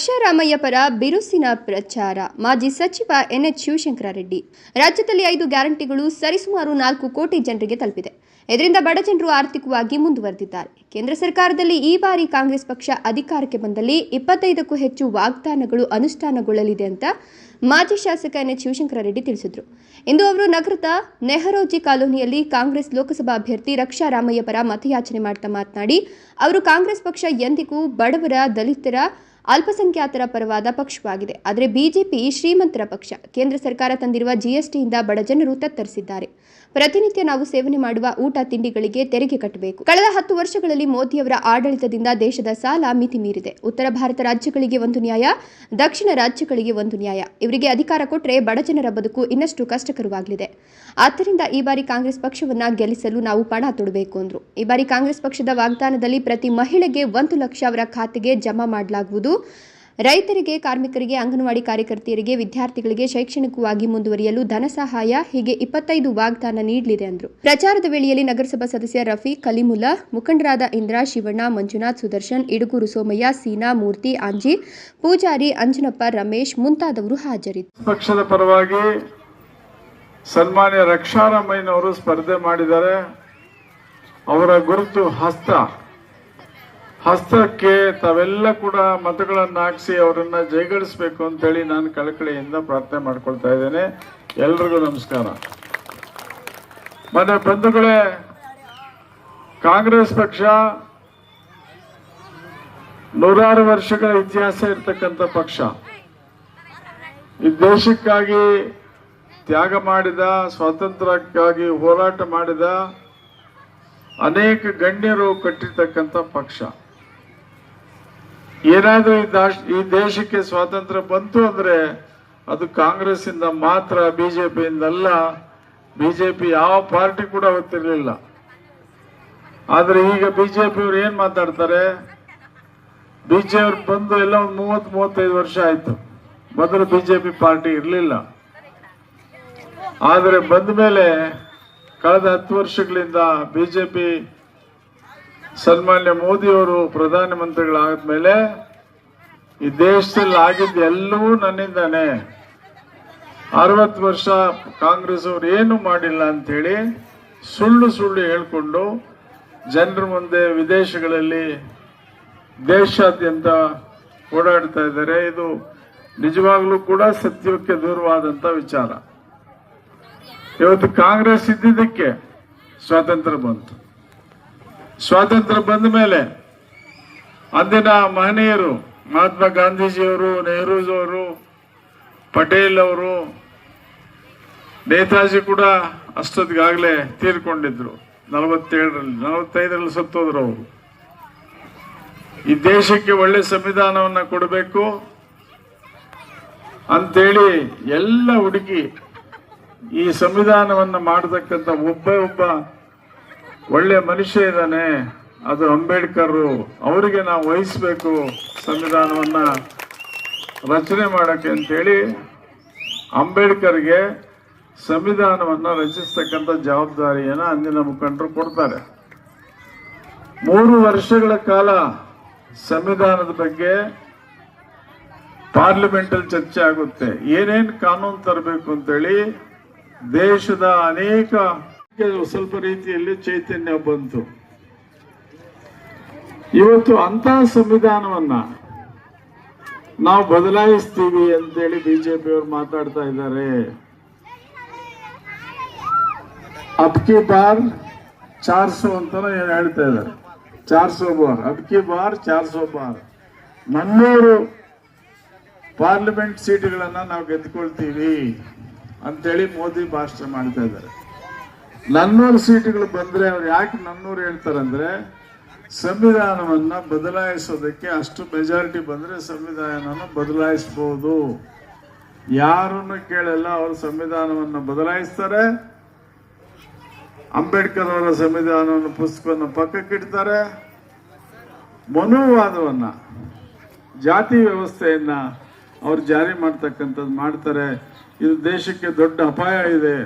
ರಕ್ಷಾರಾಮಯ್ಯ ಪರ ಬಿರುಸಿನ ಪ್ರಚಾರ. ಮಾಜಿ ಸಚಿವ ಎನ್ಎಚ್ ಶಿವಶಂಕರ ರೆಡ್ಡಿ ರಾಜ್ಯದಲ್ಲಿ ಐದು ಗ್ಯಾರಂಟಿಗಳು ಸರಿಸುಮಾರು ನಾಲ್ಕು ಕೋಟಿ ಜನರಿಗೆ ತಲುಪಿದೆ. ಇದರಿಂದ ಬಡ ಜನರು ಆರ್ಥಿಕವಾಗಿ ಮುಂದುವರೆದಿದ್ದಾರೆ. ಕೇಂದ್ರ ಸರ್ಕಾರದಲ್ಲಿ ಈ ಬಾರಿ ಕಾಂಗ್ರೆಸ್ ಪಕ್ಷ ಅಧಿಕಾರಕ್ಕೆ ಬಂದಲ್ಲಿ ಇಪ್ಪತ್ತೈದಕ್ಕೂ ಹೆಚ್ಚು ವಾಗ್ದಾನಗಳು ಅನುಷ್ಠಾನಗೊಳ್ಳಲಿದೆ ಅಂತ ಮಾಜಿ ಶಾಸಕ ಎನ್ಎಚ್ ಶಿವಶಂಕರ ರೆಡ್ಡಿ ತಿಳಿಸಿದರು. ಇಂದು ಅವರು ನಗರದ ನೆಹರೋಜಿ ಕಾಲೋನಿಯಲ್ಲಿ ಕಾಂಗ್ರೆಸ್ ಲೋಕಸಭಾ ಅಭ್ಯರ್ಥಿ ರಕ್ಷಾ ರಾಮಯ್ಯ ಪರ ಮತಯಾಚನೆ ಮಾಡ್ತಾ ಮಾತನಾಡಿ, ಅವರು ಕಾಂಗ್ರೆಸ್ ಪಕ್ಷ ಎಂದಿಗೂ ಬಡವರ, ದಲಿತರ ಅಲ್ಪಸಂಖ್ಯಾತರ ಪರವಾದ ಪಕ್ಷವಾಗಿದೆ. ಆದರೆ ಬಿಜೆಪಿ ಶ್ರೀಮಂತರ ಪಕ್ಷ. ಕೇಂದ್ರ ಸರ್ಕಾರ ತಂದಿರುವ ಜಿಎಸ್ಟಿಯಿಂದ ಬಡ ಜನರು ತತ್ತರಿಸಿದ್ದಾರೆ. ಪ್ರತಿನಿತ್ಯ ನಾವು ಸೇವನೆ ಮಾಡುವ ಊಟ ತಿಂಡಿಗಳಿಗೆ ತೆರಿಗೆ ಕಟ್ಟಬೇಕು. ಕಳೆದ ಹತ್ತು ವರ್ಷಗಳಲ್ಲಿ ಮೋದಿಯವರ ಆಡಳಿತದಿಂದ ದೇಶದ ಸಾಲ ಮಿತಿ ಮೀರಿದೆ. ಉತ್ತರ ಭಾರತ ರಾಜ್ಯಗಳಿಗೆ ಒಂದು ನ್ಯಾಯ, ದಕ್ಷಿಣ ರಾಜ್ಯಗಳಿಗೆ ಒಂದು ನ್ಯಾಯ. ಇವರಿಗೆ ಅಧಿಕಾರ ಕೊಟ್ಟರೆ ಬಡಜನರ ಬದುಕು ಇನ್ನಷ್ಟು ಕಷ್ಟಕರವಾಗಲಿದೆ. ಆದ್ದರಿಂದ ಈ ಬಾರಿ ಕಾಂಗ್ರೆಸ್ ಪಕ್ಷವನ್ನ ಗೆಲ್ಲಿಸಲು ನಾವು ಪಣ ತೊಡಬೇಕು ಅಂದ್ರು. ಈ ಬಾರಿ ಕಾಂಗ್ರೆಸ್ ಪಕ್ಷದ ವಾಗ್ದಾನದಲ್ಲಿ ಪ್ರತಿ ಮಹಿಳೆಗೆ ಒಂದು ಲಕ್ಷ ಅವರ ಖಾತೆಗೆ ಜಮಾ ಮಾಡಲಾಗುವುದು. ರೈತರಿಗೆ, ಕಾರ್ಮಿಕರಿಗೆ, ಅಂಗನವಾಡಿ ಕಾರ್ಯಕರ್ತೆಯರಿಗೆ, ವಿದ್ಯಾರ್ಥಿಗಳಿಗೆ ಶೈಕ್ಷಣಿಕವಾಗಿ ಮುಂದುವರಿಯಲು ಧನ ಸಹಾಯ ಹೀಗೆ ಇಪ್ಪತ್ತೈದು ವಾಗ್ದಾನ ನೀಡಲಿದೆ ಎಂದರು ಪ್ರಚಾರದ ವೇಳೆಯಲ್ಲಿ ನಗರಸಭಾ ಸದಸ್ಯ ರಫಿ ಕಲಿಮುಲ್ಲಾ ಮುಖಂಡರಾದ ಇಂದ್ರ ಶಿವಣ್ಣ, ಮಂಜುನಾಥ್ ಸುದರ್ಶನ್, ಇಡುಗೂರು ಸೋಮಯ್ಯ, ಸೀನಾ, ಮೂರ್ತಿ, ಅಂಜಿ, ಪೂಜಾರಿ ಅಂಜನಪ್ಪ, ರಮೇಶ್ ಮುಂತಾದವರು ಹಾಜರಿದ್ದರು. ಪಕ್ಷದ ಪರವಾಗಿ ಸನ್ಮಾನ್ಯ ರಕ್ಷಾರಾಮಯ್ಯನವರು ಸ್ಪರ್ಧೆ ಮಾಡಿದ್ದಾರೆ. ಅವರ ಗುರುತು ಹಸ್ತ ಹಸ್ತಕ್ಕೆ ತಾವೆಲ್ಲ ಕೂಡ ಮತಗಳನ್ನು ಹಾಕಿಸಿ ಅವರನ್ನ ಜಯಗಳಿಸಬೇಕು ಅಂತೇಳಿ ನಾನು ಕಳಕಳಿಯಿಂದ ಪ್ರಾರ್ಥನೆ ಮಾಡ್ಕೊಳ್ತಾ ಇದ್ದೇನೆ. ಎಲ್ರಿಗೂ ನಮಸ್ಕಾರ. ಮನೆ ಬಂಧುಗಳೇ, ಕಾಂಗ್ರೆಸ್ ಪಕ್ಷ ನೂರಾರು ವರ್ಷಗಳ ಇತಿಹಾಸ ಇರ್ತಕ್ಕಂಥ ಪಕ್ಷ. ಈ ದೇಶಕ್ಕಾಗಿ ತ್ಯಾಗ ಮಾಡಿದ, ಸ್ವಾತಂತ್ರ್ಯಕ್ಕಾಗಿ ಹೋರಾಟ ಮಾಡಿದ ಅನೇಕ ಗಣ್ಯರು ಕಟ್ಟಿರ್ತಕ್ಕಂಥ ಪಕ್ಷ. ಏನಾದ್ರೂ ಈ ದಾಶ್, ಈ ದೇಶಕ್ಕೆ ಸ್ವಾತಂತ್ರ್ಯ ಬಂತು ಅಂದ್ರೆ ಅದು ಕಾಂಗ್ರೆಸ್ ಇಂದ ಮಾತ್ರ ಜೆ ಬಿಜೆಪಿ ಯಾವ ಪಾರ್ಟಿ ಕೂಡ ಗೊತ್ತಿರಲಿಲ್ಲ ಆದರೆ ಈಗ ಬಿಜೆಪಿ ಅವ್ರು ಏನು ಮಾತಾಡ್ತಾರೆ? ಬಿಜೆಪಿ ಬಂದು ಎಲ್ಲ ಒಂದು ಮೂವತ್ ಮೂವತ್ತೈದು ವರ್ಷ ಆಯ್ತು. ಮೊದಲು ಬಿಜೆಪಿ ಪಾರ್ಟಿ ಇರಲಿಲ್ಲ. ಆದರೆ ಬಂದ ಮೇಲೆ ಕಳೆದ ಹತ್ತು ವರ್ಷಗಳಿಂದ ಬಿಜೆಪಿ ಸನ್ಮಾನ್ಯ ಮೋದಿಯವರು ಪ್ರಧಾನಮಂತ್ರಿಗಳಾದ್ಮೇಲೆ ಈ ದೇಶದಲ್ಲಿ ಆಗಿದ್ದ ಎಲ್ಲವೂ ನನ್ನಿಂದಾನೆ. ಅರವತ್ತು ವರ್ಷ ಕಾಂಗ್ರೆಸ್ ಅವರು ಏನು ಮಾಡಿಲ್ಲ ಅಂತೇಳಿ ಸುಳ್ಳು ಸುಳ್ಳು ಹೇಳಿಕೊಂಡು ಜನರ ಮುಂದೆ ವಿದೇಶಗಳಲ್ಲಿ ದೇಶಾದ್ಯಂತ ಓಡಾಡ್ತಾ ಇದ್ದಾರೆ. ಇದು ನಿಜವಾಗ್ಲೂ ಕೂಡ ಸತ್ಯಕ್ಕೆ ದೂರವಾದಂತ ವಿಚಾರ. ಇವತ್ತು ಕಾಂಗ್ರೆಸ್ ಇದ್ದಿದ್ದಕ್ಕೆ ಸ್ವಾತಂತ್ರ್ಯ ಬಂತು. ಸ್ವಾತಂತ್ರ್ಯ ಬಂದ ಮೇಲೆ ಅಂದಿನ ಮಹನೀಯರು ಮಹಾತ್ಮ ಗಾಂಧೀಜಿಯವರು, ನೆಹರೂಜವರು, ಪಟೇಲ್ ಅವರು, ನೇತಾಜಿ ಕೂಡ ಅಷ್ಟೊತ್ತಿಗಾಗಲೇ ತೀರ್ಕೊಂಡಿದ್ರು. ನಲವತ್ತೇಳರಲ್ಲಿ, ನಲವತ್ತೈದರಲ್ಲಿ ಸತ್ತೋದ್ರು ಅವರು. ಈ ದೇಶಕ್ಕೆ ಒಳ್ಳೆ ಸಂವಿಧಾನವನ್ನು ಕೊಡಬೇಕು ಅಂತೇಳಿ ಎಲ್ಲ ಹುಡುಕಿ ಈ ಸಂವಿಧಾನವನ್ನು ಮಾಡತಕ್ಕಂಥ ಒಬ್ಬ ಒಬ್ಬ ಒಳ್ಳೆ ಮನುಷ್ಯ ಇದ್ದಾನೆ, ಅದು ಅಂಬೇಡ್ಕರ್, ಅವರಿಗೆ ನಾವು ವಹಿಸ್ಬೇಕು ಸಂವಿಧಾನವನ್ನ ರಚನೆ ಮಾಡಕ್ಕೆ ಅಂತೇಳಿ ಅಂಬೇಡ್ಕರ್ಗೆ ಸಂವಿಧಾನವನ್ನ ರಚಿಸ್ತಕ್ಕಂಥ ಜವಾಬ್ದಾರಿಯನ್ನ ಅಂದಿನ ಮುಖಂಡರು ಕೊಡ್ತಾರೆ. ಮೂರು ವರ್ಷಗಳ ಕಾಲ ಸಂವಿಧಾನದ ಬಗ್ಗೆ ಪಾರ್ಲಿಮೆಂಟಲ್ಲಿ ಚರ್ಚೆ ಆಗುತ್ತೆ. ಏನೇನು ಕಾನೂನು ತರಬೇಕು ಅಂತೇಳಿ ದೇಶದ ಅನೇಕ ಸ್ವಲ್ಪ ರೀತಿಯಲ್ಲಿ ಚೈತನ್ಯ ಬಂತು. ಇವತ್ತು ಅಂತ ಸಂವಿಧಾನವನ್ನ ನಾವು ಬದಲಾಯಿಸ್ತೀವಿ ಅಂತೇಳಿ ಬಿಜೆಪಿ ಅವರು ಮಾತಾಡ್ತಾ ಇದ್ದಾರೆ. ಅಬ್ಕಿ ಬಾರ್ ಚಾರ್ ಸೋ ಅಂತ ಹೇಳ್ತಾ ಇದ್ದಾರೆ. ಚಾರ್ ಸೋ ಬಾರ್ ಅಬ್ಕಿ ಬಾರ್ ಚಾರ್ ಸೋ ಬಾರ್. ನನ್ನೂರು ಪಾರ್ಲಿಮೆಂಟ್ ಸೀಟ್ಗಳನ್ನ ನಾವು ಗೆದ್ಕೊಳ್ತೀವಿ ಅಂತೇಳಿ ಮೋದಿ ಭಾಷಣ ಮಾಡ್ತಾ ಇದ್ದಾರೆ. ನನ್ನೂರು ಸೀಟುಗಳು ಬಂದ್ರೆ ಅವ್ರು ಯಾಕೆ ನನ್ನೂರು ಹೇಳ್ತಾರಂದ್ರೆ ಸಂವಿಧಾನವನ್ನ ಬದಲಾಯಿಸೋದಕ್ಕೆ ಅಷ್ಟು ಮೆಜಾರಿಟಿ ಬಂದ್ರೆ ಸಂವಿಧಾನವನ್ನು ಬದಲಾಯಿಸಬಹುದು ಯಾರನ್ನು ಕೇಳಲ್ಲ ಅವರು ಸಂವಿಧಾನವನ್ನ ಬದಲಾಯಿಸ್ತಾರೆ. ಅಂಬೇಡ್ಕರ್ ಅವರ ಸಂವಿಧಾನವನ್ನು ಪುಸ್ತಕವನ್ನು ಪಕ್ಕಕ್ಕಿಡ್ತಾರೆ ಮನುವಾದವನ್ನ, ಜಾತಿ ವ್ಯವಸ್ಥೆಯನ್ನ ಅವ್ರು ಜಾರಿ ಮಾಡ್ತಕ್ಕಂಥದ್ದು ಮಾಡ್ತಾರೆ. ಇದು ದೇಶಕ್ಕೆ ದೊಡ್ಡ ಅಪಾಯ ಇದೆ.